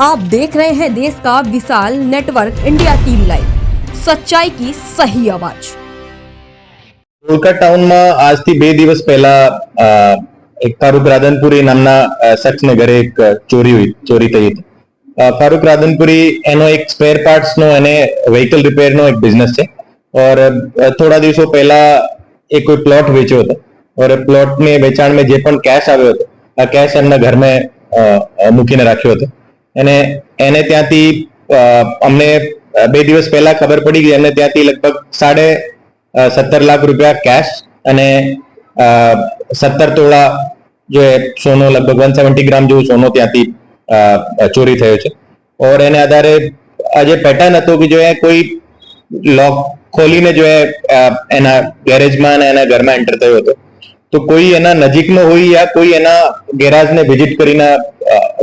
आप देख रहे हैं देश का विशाल नेटवर्क इंडिया टीवी लाइव सच्चाई की सही आवाज ધોળકા ટાઉનમાં આજથી બે દિવસ પહેલા અ, એક ફારૂક રાધનપુરી નામના અ, શખ્સને ઘરે એક ચોરી હુઈ ચોરી થઈ હતી અ, ફારૂક રાધનપુરી એનો એક સ્પેર પાર્ટ્સ નો અને વ્હીકલ રિપેર નો એક બિઝનેસ છે और અ, થોડા દિવસો પહેલા એ કોઈ પ્લોટ વેચ્યો હતો और પ્લોટ ને વેચાણ में જે પણ કેશ આવ્યો હતો આ કેશ એમના ઘરમાં અ, અ, મૂકીને રાખ્યો હતો અને એને ત્યાંથી અમને બે દિવસ પહેલા ખબર પડી ગઈ એમને ત્યાંથી લગભગ સાડે સત્તર લાખ રૂપિયા કેશ અને સત્તર તોળા જો સોનો, લગભગ વન સેવન્ટી ગ્રામ જેવું સોનો ત્યાંથી ચોરી થયો છે. ઓર એને આધારે આ જે પેટર્ન હતો કે જો એ કોઈ લોક ખોલીને જો એના ગેરેજમાં અને એના ઘરમાં એન્ટર થયો હતો, તો કોઈ એના નજીકનો હોય યા કોઈ એના ગેરાજને વિઝિટ કરીને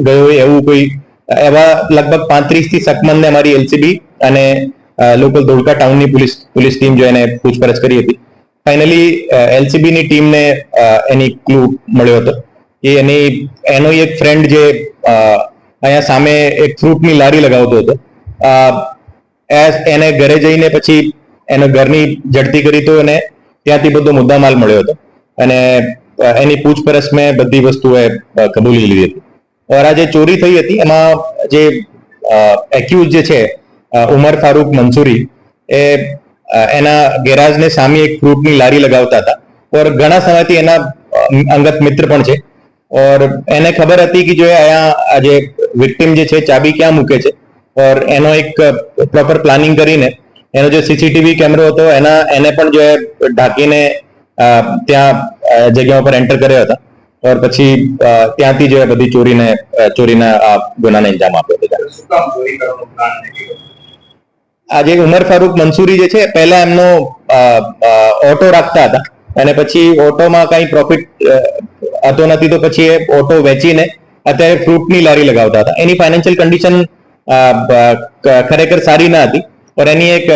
ગયો હોય એવું કોઈ એવા લગભગ પાંત્રીસથી સકમંદને અમારી એલસીબી અને લોકલ ધોળકા ટાઉનની પોલીસ પોલીસ ટીમ જો એને પૂછપરછ કરી હતી. ફાઇનલી એલસીબી ની ટીમને એની ક્લુ મળ્યો હતો. એ એની, એનો એક ફ્રેન્ડ જે અહીંયા સામે એક ફ્રૂટની લારી લગાવતો હતો એને ઘરે જઈને પછી એનો ઘરની જડતી કરી તો એને ત્યાંથી બધો મુદ્દામાલ મળ્યો હતો. અને એની પૂછપરછ મેં બધી વસ્તુએ કબૂલી લીધી હતી. ઓર જે ચોરી થઈ હતી એમાં જે એક્યુઝ જે છે ઉમર ફારૂક મંસૂરી એ એના ગેરાજને સામે એક ફ્રૂટની લારી લગાવતા હતા ઓર ઘણા સમયથી એના અંગત મિત્ર પણ છે ઓર એને ખબર હતી કે જો અહીંયા આ જે વિક્ટિમ જે છે ચાબી ક્યાં મૂકે છે ઓર એનો એક પ્રોપર પ્લાનિંગ કરીને એનો જે સીસીટીવી કેમેરો હતો એના એને પણ જો એ ઢાંકીને ત્યાં જગ્યા ઉપર એન્ટર કર્યા હતા ઓર પછી ત્યાંથી જે બધી ચોરીને ચોરીના આ ગુનાને અંજામ આપ્યો આ જે ઉમર ફારૂક મંસૂરી જે છે પહેલા એમનો ઓટો રાખતા હતા. અને પછી ઓટોમાં કઈ પ્રોફિટ હતો નથી તો પછી એ ઓટો વેચીને અત્યારે ફ્રૂટની લારી લગાવતા હતા. એની ફાઇનાન્શિયલ કન્ડિશન ખરેખર સારી ના હતી. પણ એની એક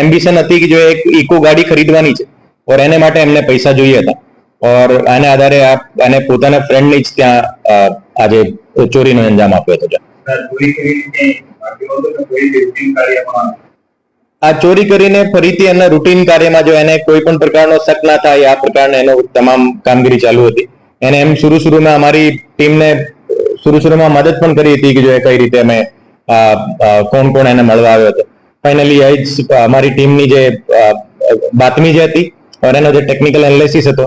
એમ્બિશન હતી કે જો એક ઇકો ગાડી ખરીદવાની છે ઓર એને માટે એમને પૈસા જોઈએ હતા. ઓર આને આધારે આપ અને પોતાના ફ્રેન્ડની જ ત્યાં આજે ચોરીનો અંજામ આપ્યો હતો આ ચોરી કરીને ફરીથી એના રૂટીન કાર્યમાં જો એને કોઈ પણ પ્રકારનો શક ના થાય આ પ્રકારને એનો તમામ કામગીરી ચાલુ હતી એને એમ શરૂ શરૂમાં અમારી ટીમને શરૂ શરૂમાં મદદ પણ કરી હતી કે જો એ કઈ રીતે અમે કોણ કોણ એને મળવા આવ્યો હતો ફાઇનલી એ જ અમારી ટીમની જે બાતમી જે હતી અને એનો જે ટેકનિકલ એનાલિસિસ હતો